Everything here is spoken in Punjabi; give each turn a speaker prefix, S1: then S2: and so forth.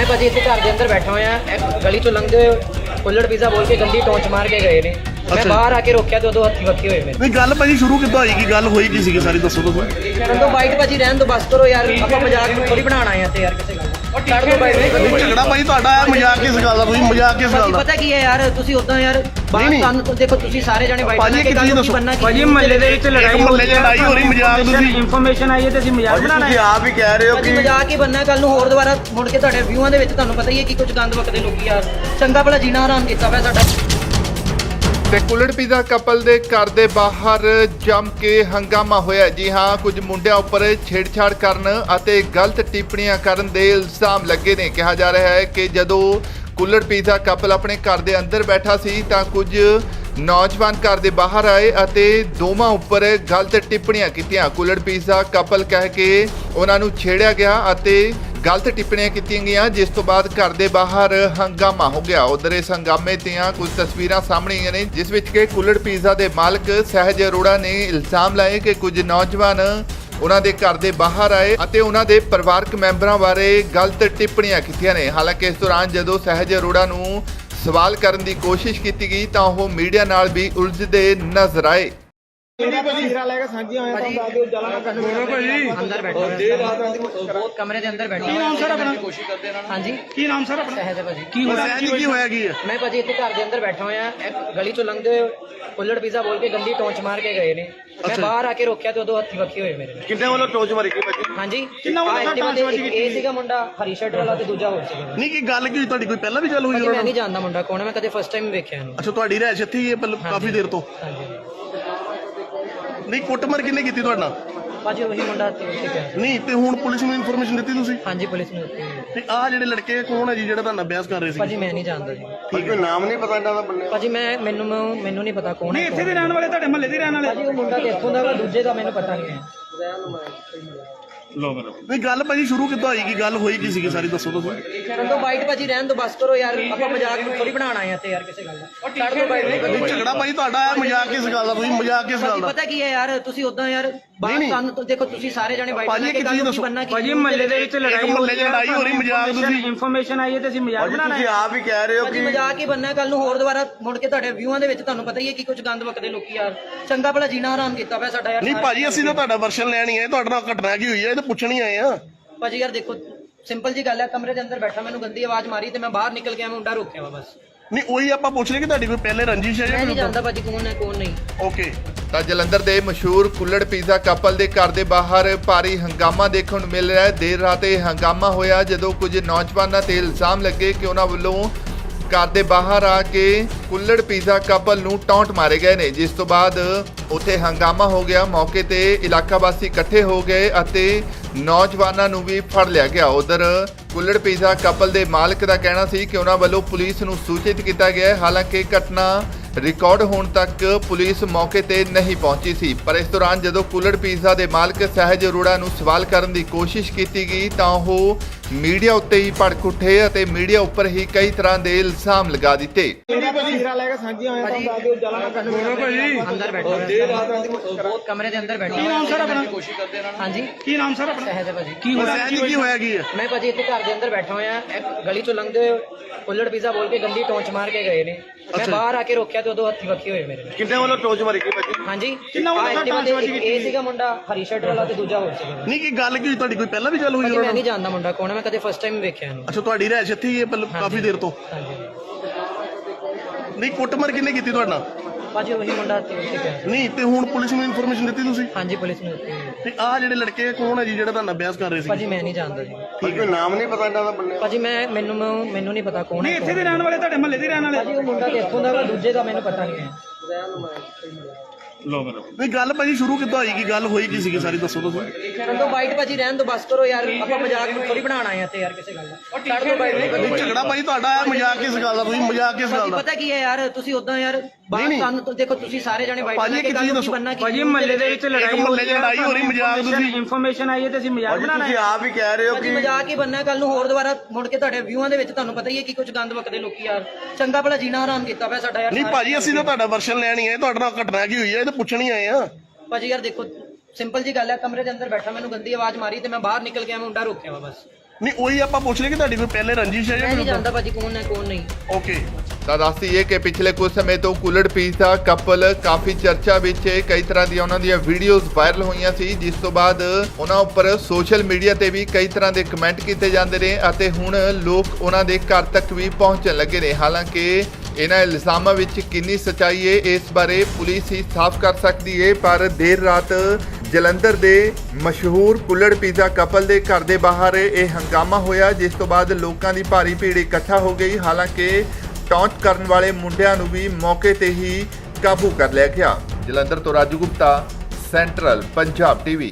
S1: ਮੈਂ ਭਾਜੀ ਇੱਥੇ ਘਰ ਦੇ ਅੰਦਰ ਬੈਠਾ ਹੋਇਆ ਇਹ ਗਲੀ ਚੋਂ ਲੰਘਦੇ ਹੋਏ ਕੁੱਲੜ ਪੀਜ਼ਾ ਬੋਲ ਕੇ ਗੰਦੀ ਟੌਂਚ ਮਾਰ ਕੇ ਗਏ ਨੇ। ਮੈਂ
S2: ਅੱਛਾ।
S1: ਬਾਹਰ ਆ ਕੇ ਰੋਕਿਆ ਤੇ ਉਦੋਂ ਹੱਥੀ ਵੱਖੀ ਹੋਏ ਮੇਰੇ
S2: ਨਹੀਂ ਗੱਲ ਭਾਜੀ ਸ਼ੁਰੂ ਕਿੱਦਾਂ ਹੋਈ? ਕੀ ਗੱਲ ਹੋਈ ਕੀ ਸੀਗੀ ਸਾਰੀ? ਦੱਸੋ
S1: ਕਰਨ ਤੋਂ ਬਾਈਟ ਭਾਜੀ ਰਹਿਣ ਤੋਂ ਬਸ ਕਰੋ ਯਾਰ ਆਪਾਂ ਮਜ਼ਾਕ ਨੂੰ ਥੋੜੀ ਬਣਾਉਣਾ ਆਏ ਆ ਤੇ ਯਾਰ ਕਿਸੇ ਗੱਲ ਦਾ
S2: ਝਗੜਾ ਭਾਜੀ ਤੁਹਾਡਾ ਹੈ ਮਜ਼ਾਕ ਕਿਸ ਗੱਲ ਦਾ? ਤੁਸੀਂ ਮਜ਼ਾਕ ਕਿਸ ਗੱਲ
S1: ਭਾਜੀ
S2: ਦਾ?
S1: ਪਤਾ ਕੀ ਹੈ ਯਾਰ ਤੁਸੀਂ ਉਦਾਂ ਯਾਰ ਬਾਹਰ
S2: ਨਹੀਂ।
S1: ਤੁਹਾਨੂੰ ਤਾਂ ਦੇਖੋ ਤੁਸੀਂ ਸਾਰੇ ਜਣੇ ਬਾਈਟ
S2: ਭਾਜੀ, ਇੱਕ ਚੀਜ਼ ਦੱਸੋ।
S3: ਭਾਜੀ ਮਹੱਲੇ ਦੇ ਵਿੱਚ ਲੜਾਈ
S2: ਇੱਕ ਮਹੱਲੇ 'ਚ ਲੜਾਈ ਹੋ ਰਹੀ ਮਜ਼ਾਕ ਤੁਸੀਂ
S3: ਇਨਫੋਰਮੇਸ਼ਨ ਆਈ ਹੈ ਤੇ ਅਸੀਂ ਮਜ਼ਾਕ ਬਣਾਣਾ
S4: ਤੁਸੀਂ
S3: ਹੈ
S4: ਆਪ ਹੀ ਕਹਿ ਰਹੇ ਹੋ
S1: ਭਾਜੀ
S4: ਕਿ
S1: ਮਜ਼ਾਕ ਹੀ ਬੰਨਾ ਕੱਲ ਨੂੰ ਹੋਰ ਦੁਬਾਰਾ ਮੁੜ ਕੇ ਤੁਹਾਡੇ ਵਿਊਆਂ ਦੇ ਵਿੱਚ ਤੁਹਾਨੂੰ ਪਤਾ ਹੀ ਹੈ ਕਿ ਕੁਝ ਗੰਦ ਵਕਦੇ ਲੋਕੀ ਯਾਰ ਚੰਗਾ ਭਲਾ ਜੀਣਾ ਆਰਾਮ ਕੀਤਾ ਹੋਇਆ ਸਾਡਾ।
S5: ਤੇ ਕੁੱਲੜ ਪੀਜ਼ਾ ਕਪਲ ਦੇ ਘਰ ਦੇ ਬਾਹਰ ਜੰਮ ਕੇ ਹੰਗਾਮਾ ਹੋਇਆ ਜੀ ਹਾਂ, ਕੁਝ ਮੁੰਡਿਆਂ ਉੱਪਰ ਛੇੜਛਾੜ ਕਰਨ ਅਤੇ ਗਲਤ ਟਿੱਪਣੀਆਂ ਕਰਨ ਦੇ ਇਲਜ਼ਾਮ ਲੱਗੇ ਨੇ। ਕਿਹਾ ਜਾ ਰਿਹਾ ਹੈ ਕਿ ਜਦੋਂ ਕੁੱਲੜ ਪੀਜ਼ਾ ਕਪਲ ਆਪਣੇ ਘਰ ਦੇ ਅੰਦਰ ਬੈਠਾ ਸੀ ਤਾਂ ਕੁਝ ਨੌਜਵਾਨ ਘਰ ਦੇ ਬਾਹਰ ਆਏ ਅਤੇ ਦੋਵਾਂ ਉੱਪਰ ਗਲਤ ਟਿੱਪਣੀਆਂ ਕੀਤੀਆਂ। ਕੁਲੜ ਪੀਜ਼ਾ ਕਪਲ ਕਹਿ ਕੇ ਉਹਨਾਂ ਨੂੰ ਛੇੜਿਆ ਗਿਆ ਅਤੇ ਗਲਤ ਟਿੱਪਣੀਆਂ ਕੀਤੀਆਂ ਗਈਆਂ, ਜਿਸ ਤੋਂ ਬਾਅਦ ਘਰ ਦੇ ਬਾਹਰ ਹੰਗਾਮਾ ਹੋ ਗਿਆ। ਉਧਰ ਇਸ ਹੰਗਾਮੇ ਦੀਆਂ ਕੁਝ ਤਸਵੀਰਾਂ ਸਾਹਮਣੇ ਆਈਆਂ ਨੇ, ਜਿਸ ਵਿੱਚ ਕਿ ਕੁਲੜ ਪੀਜ਼ਾ ਦੇ ਮਾਲਕ ਸਹਿਜ ਅਰੋੜਾ ਨੇ ਇਲਜ਼ਾਮ ਲਾਏ ਕਿ ਕੁਝ ਨੌਜਵਾਨ ਉਹਨਾਂ ਦੇ ਘਰ ਦੇ ਬਾਹਰ ਆਏ ਅਤੇ ਉਹਨਾਂ ਦੇ ਪਰਿਵਾਰਕ ਮੈਂਬਰਾਂ ਬਾਰੇ ਗਲਤ ਟਿੱਪਣੀਆਂ ਕੀਤੀਆਂ ਨੇ। ਹਾਲਾਂਕਿ ਇਸ ਦੌਰਾਨ ਜਦੋਂ ਸਹਿਜ ਅਰੋੜਾ ਨੂੰ ਸਵਾਲ ਕਰਨ ਦੀ ਕੋਸ਼ਿਸ਼ ਕੀਤੀ ਗਈ ਤਾਂ ਉਹ ਮੀਡੀਆ ਨਾਲ ਵੀ ਉਲਝਦੇ ਨਜ਼ਰ ਆਏ।
S1: ਅੰਦਰ ਬੈਠਾ ਹੋਇਆ ਬਹੁਤ ਕਮਰੇ ਦੇ ਅੰਦਰ ਬੈਠਾ ਕੀ ਨਾਮ ਸਰ ਆਪਣਾ? ਕੋਸ਼ਿਸ਼ ਕਰਦੇ ਇਹਨਾਂ ਹਾਂਜੀ।
S3: ਕੀ ਨਾਮ ਸਰ ਆਪਣਾ?
S1: ਸਹਿਜ ਹੈ ਭਾਜੀ।
S3: ਕੀ ਹੋਇਆ?
S2: ਸਹਿਜ ਕੀ ਹੋਇਆ ਕੀ ਹੈ?
S1: ਮੈਂ ਭਾਜੀ ਇੱਥੇ ਘਰ ਦੇ ਅੰਦਰ ਬੈਠਾ ਹੋਇਆ ਇਹ ਗਲੀ ਚੋਂ ਲੰਘਦੇ ਹੋਏ ਕੁੱਲੜ ਪੀਜ਼ਾ ਬੋਲ ਕੇ ਗੰਦੀ ਟੌਂਚ ਮਾਰ ਕੇ ਗਏ ਨੇ। ਮੈਂ
S2: ਅੱਛਾ।
S1: ਬਾਹਰ ਆ ਕੇ ਰੋਕਿਆ ਤੇ ਉਦੋਂ ਹੱਥੀ ਵੱਖੀ ਹੋਏ ਮੇਰੇ।
S4: ਕਿੰਨੇ ਵੱਲੋਂ ਟੋਚ ਮਾਰੀ ਗਈ ਭਾਜੀ?
S1: ਹਾਂਜੀ।
S3: ਕਿੰਨਾ ਵੱਡਾ
S1: ਆਹ ਐਕਟਿਵਾ ਤੇ
S3: ਟੌਂਚ
S1: ਇੱਕ ਇਹ ਸੀਗਾ ਮੁੰਡਾ ਹਰੀ ਸ਼ਰਟ ਵਾਲਾ ਤੇ ਦੂਜਾ ਹੋਰ ਸੀਗਾ।
S2: ਨਹੀਂ ਕੀ ਗੱਲ ਕੀ ਹੋਈ? ਤੁਹਾਡੀ ਕੋਈ ਪਹਿਲਾਂ ਵੀ ਗੱਲ ਹੋਈ
S1: ਭਾਜੀ
S2: ਉਹਨਾਂ
S1: ਮੈਂ
S2: ਨਾਲ?
S1: ਨਹੀਂ ਜਾਣਦਾ ਮੁੰਡਾ ਕੌਣ ਹੈ ਮੈਂ ਕਦੇ ਫਸਟ ਟਾਈਮ ਵੇਖਿਆ ਇਹਨੂੰ
S2: ਅੱਛਾ ਤੁਹਾਡੀ ਰਹਿਸ਼ ਇੱਥੇ ਹੀ ਹੈ ਕਾਫੀ ਦੇਰ ਤੋਂ?
S1: ਹਾਂਜੀ।
S2: ਨਹੀਂ ਕੁੱਟਮਾਰ ਕਿੰਨੇ ਕੀਤੀ ਤੁਹਾਡੇ ਨਾਲ?
S1: ਭਾਜੀ ਉਹੀ ਮੁੰਡਾ ਤੇ ਉੱਥੇ ਗਿਆ
S2: ਨਹੀਂ ਤੇ ਹੁਣ ਪੁਲਿਸ ਨੂੰ ਇਨਫੋਰਮੇਸ਼ਨ ਦਿੱਤੀ ਤੁਸੀਂ?
S1: ਹਾਂਜੀ ਪੁਲਿਸ ਨੇ ਦਿੱਤੀ ਹੋਈ ਹੈ।
S2: ਤੇ ਆਹ ਜਿਹੜੇ ਲੜਕੇ ਕੌਣ ਹੈ ਜੀ ਜਿਹੜਾ ਤੁਹਾਡਾ ਅਭਿਆਸ ਕਰ ਰਹੇ ਸੀ?
S1: ਭਾਜੀ ਮੈਂ ਨਹੀਂ ਜਾਣਦਾ ਜੀ।
S4: ਠੀਕ ਹੈ। ਨਾਮ ਨਹੀਂ ਪਤਾ ਇਹਨਾਂ ਦਾ ਬੰਦੇ
S1: ਭਾਜੀ ਮੈਂ ਮੈਨੂੰ ਮੈਨੂੰ ਨਹੀਂ ਪਤਾ ਕੌਣ
S3: ਨਹੀਂ
S1: ਹੈ
S3: ਇੱਥੇ ਦੇ ਰਹਿਣ ਵਾਲੇ ਤੁਹਾਡੇ ਮਹੱਲੇ ਦੇ ਰਹਿਣ ਵਾਲੇ।
S1: ਭਾਜੀ ਉਹ ਮੁੰਡਾ ਤੇ ਇੱਥੋਂ ਦਾ ਵਾ ਦੂਜੇ ਦਾ ਮੈਨੂੰ ਪਤਾ ਨਹੀਂ ਹੈ।
S2: ਨਹੀਂ। ਗੱਲ ਭਾਜੀ ਸ਼ੁਰੂ ਕਿੱਦਾਂ ਹੋਈ ਕੀ? ਗੱਲ ਹੋਈ ਕੀ ਸੀਗੀ? ਸਾਰੀ ਦੱਸੋ ਤੁਸੀਂ
S1: ਕਰਨ ਤੋਂ ਬਾਈਟ ਭਾਜੀ ਰਹਿਣ ਤੋਂ ਬਸ ਕਰੋ ਯਾਰ। ਆਪਾਂ ਮਜ਼ਾਕ ਨੂੰ ਥੋੜੀ ਬਣਾਉਣਾ ਆਏ ਆ ਤੇ ਯਾਰ ਕਿਸੇ ਗੱਲ ਦਾ। ਛੱਡ ਦੋ ਬਾਈਟ
S2: ਨਹੀਂ ਝਗੜਾ ਭਾਜੀ ਤੁਹਾਡਾ ਹੈ ਮਜ਼ਾਕ ਕਿਸ ਗੱਲ ਦਾ? ਤੁਸੀਂ ਮਜ਼ਾਕ ਕਿਸ ਗੱਲ ਦਾ?
S1: ਪਤਾ ਕੀ ਹੈ ਯਾਰ ਤੁਸੀਂ ਉਦਾਂ ਯਾਰ ਬਾਹਰ। ਤੁਹਾਨੂੰ ਤਾਂ ਦੇਖੋ ਤੁਸੀਂ ਸਾਰੇ ਜਣੇ
S2: ਭਾਜੀ,
S1: ਲੈ ਕੇ
S2: ਇੱਕ ਦੱਸੋ।
S1: ਬੰਨਾ ਕੀ
S3: ਭਾਜੀ ਮਹੱਲੇ ਦੇ ਵਿੱਚ ਲੜਾਈ
S2: ਮਹੱਲੇ 'ਚ ਲੜਾਈ ਹੋ ਰਹੀ, ਮਜ਼ਾਕ ਤੁਸੀਂ-
S3: ਇਨਫੋਰਮੇਸ਼ਨ ਆਈ ਹੈ ਤੇ ਅਸੀਂ ਮਜ਼ਾਕ
S4: ਭਾਜੀ
S3: ਬਣਾਣਾ
S4: ਤੁਸੀਂ
S3: ਹੈ।
S4: ਆਪ ਹੀ ਕਹਿ ਰਹੇ ਹੋ
S1: ਭਾਜੀ
S4: ਕਿ
S1: ਮਜ਼ਾਕ ਹੀ ਬੰਨਾ ਕੱਲ ਨੂੰ ਹੋਰ ਦੁਬਾਰਾ ਮੁੜ ਕੇ ਤੁਹਾਡੇ ਵਿਊਆਂ ਦੇ ਵਿੱਚ ਤੁਹਾਨੂੰ ਪਤਾ ਹੀ ਹੈ ਕਿ ਕੁਝ ਗੰਦ ਵਕਦੇ ਲੋਕੀ ਯਾਰ। ਚੰਗਾ ਭਲਾ ਜੀਣਾ ਆਰਾਮ ਕੀਤਾ ਹੋਇਆ ਸਾਡਾ ਯਾਰ
S2: ਨਹੀਂ ਭਾਜੀ ਅਸੀਂ ਤਾਂ ਤੁਹਾਡਾ ਵਰਸ਼ਨ ਲੈਣੀ ਹੈ। ਤੁਹਾਡੇ ਨਾਲ ਘਟਨਾ ਕੀ ਹੋਈ ਹੈ? ਇਹ ਤਾਂ ਪੁੱਛਣ ਹੀ ਆਏ ਆ।
S1: ਭਾਜੀ ਯਾਰ ਦੇਖੋ ਸਿੰਪਲ ਜੀ ਗੱਲ ਹੈ ਕਮਰੇ ਦੇ ਅੰਦਰ ਬੈਠਾ ਮੈਨੂੰ ਗੰਦੀ ਆਵਾਜ਼ ਮਾਰੀ ਤੇ ਮੈਂ ਬਾਹਰ ਨਿਕਲ ਗਿਆ ਮੈਂ ਮੁੰਡਾ ਰੋਕਿਆ ਵਾ ਬਸ।
S2: ਨਹੀਂ ਉਹੀ ਆਪਾਂ ਪੁੱਛ ਰਹੇ ਕਿ ਤੁਹਾਡੀ ਕੋਈ ਪਹਿਲੇ ਰੰਜਿਸ਼ ਹੈ
S1: ਮੈਂ ਨਹੀਂ
S2: ਜਾਂ
S1: ਜਾਣਦਾ ਭਾਜੀ ਕੌਣ ਹੈ ਕੌਣ ਨਹੀਂ।
S2: ਓਕੇ
S5: ਤਾਂ ਜਲੰਧਰ ਦੇ ਮਸ਼ਹੂਰ ਕੁੱਲੜ ਪੀਜ਼ਾ ਕਪਲ ਦੇ ਘਰ ਦੇ ਬਾਹਰ ਭਾਰੀ ਹੰਗਾਮਾ ਦੇਖਣ ਨੂੰ ਮਿਲ ਰਿਹਾ ਹੈ। ਦੇਰ ਰਾਤ ਇਹ ਹੰਗਾਮਾ ਹੋਇਆ ਜਦੋਂ ਕੁਝ ਨੌਜਵਾਨਾਂ ਤੇ ਇਲਜ਼ਾਮ ਲੱਗੇ ਕਿ ਉਹਨਾਂ ਵੱਲੋਂ ਘਰ ਦੇ ਬਾਹਰ ਆ ਕੇ ਕੁੱਲੜ ਪੀਜ਼ਾ ਕਪਲ ਨੂੰ ਟੌਂਟ ਮਾਰੇ ਗਏ ਨੇ। ਜਿਸ ਤੋਂ ਬਾਅਦ ਉੱਥੇ ਹੰਗਾਮਾ ਹੋ ਗਿਆ। ਮੌਕੇ ਤੇ ਇਲਾਕਾ ਵਾਸੀ ਇਕੱਠੇ ਹੋ ਗਏ ਅਤੇ ਨੌਜਵਾਨਾਂ ਨੂੰ ਵੀ ਫੜ ਲਿਆ ਗਿਆ। ਉਧਰ ਕੁੱਲੜ ਪੀਜ਼ਾ ਕਪਲ ਦੇ ਮਾਲਕ ਦਾ ਕਹਿਣਾ ਸੀ ਕਿ ਉਹਨਾਂ ਵੱਲੋਂ ਪੁਲਿਸ ਨੂੰ ਸੂਚਿਤ ਕੀਤਾ ਗਿਆ ਹਾਲਾਂਕਿ ਘਟਨਾ ਰਿਕਾਰਡ ਹੋਣ ਤੱਕ ਪੁਲਿਸ ਮੌਕੇ ਤੇ ਨਹੀਂ ਪਹੁੰਚੀ ਸੀ। ਪਰ ਇਸ ਦੌਰਾਨ ਜਦੋਂ ਕੁੱਲੜ ਪੀਜ਼ਾ ਦੇ ਮਾਲਕ ਸਹਿਜ ਅਰੋੜਾ ਨੂੰ ਸਵਾਲ ਕਰਨ ਦੀ ਕੋਸ਼ਿਸ਼ ਕੀਤੀ ਗਈ ਤਾਂ ਉਹ ਮੀਡੀਆ ਉੱਤੇ ਹੀ ਭੜਕ ਉੱਠੇ ਅਤੇ ਮੀਡੀਆ ਉੱਪਰ ਹੀ ਕਈ ਤਰ੍ਹਾਂ ਦੇ ਇਲਜ਼ਾਮ ਲਗਾ ਦਿੱਤੇ
S1: ਅੰਦਰ ਬੈਠਾ ਹੋਇਆ ਬਹੁਤ ਕਮਰੇ ਦੇ ਅੰਦਰ ਬੈਠਾ ਕੀ ਨਾਮ ਸਰ ਆਪਣਾ ਕੋਸ਼ਿਸ਼ ਕਰਦੇ ਇਹਨਾਂ ਹਾਂਜੀ
S3: ਕੀ ਨਾਮ ਸਰ ਆਪਣਾ
S1: ਸਹਿਜ ਹੈ ਭਾਜੀ
S3: ਕੀ ਹੋਇਆ
S2: ਸਹਿਜ ਕੀ ਹੋਇਆ ਕੀ ਹੈ
S1: ਮੈਂ ਭਾਜੀ ਇੱਥੇ ਘਰ ਦੇ ਅੰਦਰ ਬੈਠਾ ਹੋਇਆ ਗਲੀ ਚੋਂ ਲੰਘਦੇ ਹੋਏ ਕੁੱਲੜ ਪੀਜ਼ਾ ਬੋਲ ਕੇ ਗੰਦੀ ਟੌਂਚ ਮਾਰ ਕੇ ਗਏ ਨੇ ਮੈਂ। ਬਾਹਰ ਆ ਕੇ ਰੋਕਿਆ ਤੇ ਉਦੋਂ ਹੱਥੀ ਵੱਖੀ ਹੋਏ ਮੇਰੇ
S4: ਕਿੰਨੇ ਵੱਲੋਂ ਟੋਚ ਮਾਰੀ ਗਈ ਭਾਜੀ
S1: ਹਾਂਜੀ
S3: ਕਿੰਨਾ
S1: ਇੱਕ ਇਹ ਸੀਗਾ ਮੁੰਡਾ ਹਰੀ ਸ਼ਰਟ ਵਾਲਾ ਤੇ ਦੂਜਾ ਹੋਰ ਸੀਗਾ
S2: ਨਹੀਂ ਕੀ ਗੱਲ ਕੀ ਤੁਹਾਡੀ ਕੋਈ ਪਹਿਲਾਂ ਵੀ ਗੱਲ ਹੋਈ
S1: ਮੈਂ ਨਹੀਂ ਜਾਣਦਾ ਮੁੰਡਾ ਕੌਣ ਹੈ ਮੈਂ ਕਦੇ ਫਸਟ ਟਾਈਮ ਵੇਖਿਆ ਇਹਨੂੰ
S2: ਅੱਛਾ ਤੁਹਾਡੀ ਰਹਿਸ਼ ਇੱਥੇ ਹੀ ਹੈ ਪਹਿਲਾਂ ਕਾਫੀ ਦੇਰ ਤੋਂ?
S1: ਹਾਂਜੀ।
S2: ਨਹੀਂ ਕੁੱਟਮਾਰ ਕਿੰਨੇ ਕੀਤੀ ਤੁਹਾਡੇ ਨਾਲ?
S1: ਭਾਜੀ ਉਹੀ ਮੁੰਡਾ ਤੇ ਗਿਆ
S2: ਨਹੀਂ ਤੇ ਹੁਣ ਪੁਲਿਸ ਨੂੰ ਇਨਫੋਰਮੇਸ਼ਨ ਦਿੱਤੀ ਤੁਸੀਂ?
S1: ਹਾਂਜੀ ਪੁਲਿਸ ਨੇ ਦਿੱਤੀ। ਹੈ।
S2: ਤੇ ਆਹ ਜਿਹੜੇ ਲੜਕੇ ਕੌਣ ਹੈ ਜੀ ਜਿਹੜਾ ਤੁਹਾਡਾ ਅਭਿਆਸ ਕਰ ਰਹੇ ਸੀ?
S1: ਭਾਜੀ ਮੈਂ ਨਹੀਂ ਜਾਣਦਾ ਜੀ।
S4: ਠੀਕ ਹੈ ਨਾਮ ਨਹੀਂ ਪਤਾ ਇਹਨਾਂ ਦਾ ਬੰਦੇ
S1: ਭਾਜੀ ਮੈਂ ਮੈਨੂੰ ਮੈਨੂੰ ਨਹੀਂ ਪਤਾ ਕੌਣ
S3: ਨਹੀਂ
S1: ਹੈ
S3: ਇੱਥੇ ਦੇ ਰਹਿਣ ਵਾਲੇ ਤੁਹਾਡੇ ਮਹੱਲੇ ਦੇ ਰਹਿਣ ਵਾਲੇ।
S1: ਭਾਜੀ ਉਹ ਮੁੰਡਾ ਤੇ ਇੱਥੋਂ ਦਾ ਵਾ ਦੂਜੇ ਦਾ ਮੈਨੂੰ ਪਤਾ ਨਹੀਂ ਹੈ।
S2: ਨਹੀਂ ਗੱਲ ਭਾਜੀ ਸ਼ੁਰੂ ਕਿੱਦਾਂ ਹੋਈ? ਕੀ ਗੱਲ ਹੋਈ? ਕੀ ਸੀਗੀ ਸਾਰੀ? ਦੱਸੋ ਤੁਸੀਂ
S1: ਕਰਨ ਤੋਂ ਬਾਈਟ ਭਾਜੀ ਰਹਿਣ ਤੋਂ ਬਸ ਕਰੋ ਯਾਰ ਆਪਾਂ ਮਜ਼ਾਕ ਨੂੰ ਥੋੜੀ ਬਣਾਉਣਾ ਆਏ ਆ ਤੇ ਯਾਰ ਕਿਸੇ ਗੱਲ ਦਾ। ਛੱਡ ਦੋ ਬਾਈਟ
S2: ਨਹੀਂ ਝਗੜਾ ਭਾਜੀ ਤੁਹਾਡਾ ਹੈ ਮਜ਼ਾਕ ਕਿਸ ਗੱਲ ਦਾ? ਤੁਸੀਂ ਮਜ਼ਾਕ ਕਿਸ ਗੱਲ ਦਾ?
S1: ਪਤਾ ਕੀ ਹੈ ਯਾਰ ਤੁਸੀਂ ਉਦਾਂ ਯਾਰ ਬਾਹਰ
S2: ਨਹੀਂ।
S1: ਤੁਹਾਨੂੰ ਤਾਂ ਦੇਖੋ ਤੁਸੀਂ ਸਾਰੇ ਜਣੇ
S2: ਭਾਜੀ,
S1: ਲੈ ਕੇ
S2: ਇੱਕ ਦੱਸੋ।
S1: ਬੰਨਾ ਕੀ
S3: ਭਾਜੀ ਮਹੱਲੇ ਦੇ ਵਿੱਚ ਲੜਾਈ
S2: ਮਹੱਲੇ 'ਚ ਲੜਾਈ ਹੋ ਰਹੀ, ਮਜ਼ਾਕ ਤੁਸੀਂ-
S3: ਇਨਫੋਰਮੇਸ਼ਨ ਆਈ ਹੈ ਤੇ ਅਸੀਂ ਮਜ਼ਾਕ
S4: ਭਾਜੀ
S3: ਬਣਾਣਾ
S4: ਤੁਸੀਂ
S3: ਹੈ।
S4: ਆਪ ਹੀ ਕਹਿ ਰਹੇ ਹੋ ਕਿ
S1: ਮਜ਼ਾਕ ਹੀ ਬੰਨਾ ਕੱਲ ਨੂੰ ਹੋਰ ਦੁਬਾਰਾ ਮੁੜ ਕੇ ਤੁਹਾਡੇ ਵਿਊਆਂ ਦੇ ਵਿੱਚ ਤੁਹਾਨੂੰ ਪਤਾ ਹੀ ਹੈ ਕਿ ਕੁਝ ਗੰਦ ਵਕਦੇ ਲੋਕੀ ਯਾਰ ਚੰਗਾ ਭਲਾ ਜੀਣਾ ਆਰਾਮ ਕੀਤਾ ਹੋਇਆ ਸਾਡਾ ਯਾਰ
S2: ਨਹੀਂ ਭਾਜੀ ਅਸੀਂ ਤਾਂ ਤੁਹਾਡਾ ਵਰਸ਼ਨ ਲੈਣੀ ਹੈ ਤੁਹਾਡੇ ਨਾਲ ਘਟਨਾ ਕੀ ਹੋਈ ਹੈ? ਇਹ ਤਾਂ ਪੁੱਛਣ ਹੀ ਆਏ ਆ।
S1: ਭਾਜੀ ਯਾਰ ਦੇਖੋ ਸਿੰਪਲ ਜੀ ਗੱਲ ਹੈ ਕਮਰੇ ਦੇ ਅੰਦਰ ਬੈਠਾ ਮੈਨੂੰ ਗੰਦੀ ਆਵਾਜ਼ ਮਾਰੀ ਤੇ ਮੈਂ ਬਾਹਰ ਨਿਕਲ ਗਿਆ ਮੈਂ ਮੁੰਡਾ ਰੋਕਿਆ ਵਾ ਬਸ।
S2: ਨਹੀਂ ਉਹੀ ਆਪਾਂ ਪੁੱਛ ਰਹੇ ਕਿ ਤੁਹਾਡੀ ਕੋਈ ਪਹਿਲੇ ਰੰਜਿਸ਼ ਹੈ
S1: ਮੈਂ ਨਹੀਂ
S2: ਜਾਂ
S1: ਜਾਣਦਾ ਭਾਜੀ ਕੌਣ ਹੈ ਕੌਣ ਨਹੀਂ।
S2: ਓਕੇ
S5: ਤਾਂ ਦੱਸਦੀ ਹੈ ਕਿ ਪਿਛਲੇ ਕੁਝ ਸਮੇਂ ਤੋਂ ਕੁਲੜ ਪੀਸ ਦਾ ਕਪਲ ਕਾਫੀ ਚਰਚਾ ਵਿੱਚ ਹੈ ਕਈ ਤਰ੍ਹਾਂ ਦੀਆਂ ਉਹਨਾਂ ਦੀਆਂ ਵੀਡੀਓਜ਼ ਵਾਇਰਲ ਹੋਈਆਂ ਸੀ ਜਿਸ ਤੋਂ ਬਾਅਦ ਉਹਨਾਂ ਉੱਪਰ ਸੋਸ਼ਲ ਮੀਡੀਆ ਤੇ ਵੀ ਕਈ ਤਰ੍ਹਾਂ ਦੇ ਕਮੈਂਟ ਕੀਤੇ ਜਾਂਦੇ ਨੇ ਅਤੇ ਹੁਣ ਲੋਕ ਉਹਨਾਂ ਦੇ ਘਰ ਤੱਕ ਵੀ ਪਹੁੰਚਣ ਲੱਗੇ ਨੇ। ਹਾਲਾਂਕਿ ਇਹਨਾਂ ਇਲਜ਼ਾਮਾਂ ਵਿੱਚ ਕਿੰਨੀ ਸਚਾਈ ਹੈ ਇਸ ਬਾਰੇ ਪੁਲਿਸ ਹੀ ਸਾਫ਼ ਕਰ ਸਕਦੀ ਹੈ ਪਰ ਦੇਰ ਰਾਤ ਜਲੰਧਰ ਦੇ ਮਸ਼ਹੂਰ ਕੁੱਲੜ ਪੀਜ਼ਾ ਕਪਲ ਦੇ ਘਰ ਦੇ ਬਾਹਰ ਇਹ ਹੰਗਾਮਾ ਹੋਇਆ, ਜਿਸ ਤੋਂ ਬਾਅਦ ਲੋਕਾਂ ਦੀ ਭਾਰੀ ਭੀੜ ਇਕੱਠਾ ਹੋ ਗਈ। ਹਾਲਾਂਕਿ ਟੌਂਟ ਕਰਨ ਵਾਲੇ ਮੁੰਡਿਆਂ ਨੂੰ ਵੀ ਮੌਕੇ ਤੇ ਹੀ ਕਾਬੂ ਕਰ ਲਿਆ ਗਿਆ। ਜਲੰਧਰ ਤੋਂ ਰਾਜੂ ਗੁਪਤਾ, ਸੈਂਟਰਲ ਪੰਜਾਬ ਟੀਵੀ।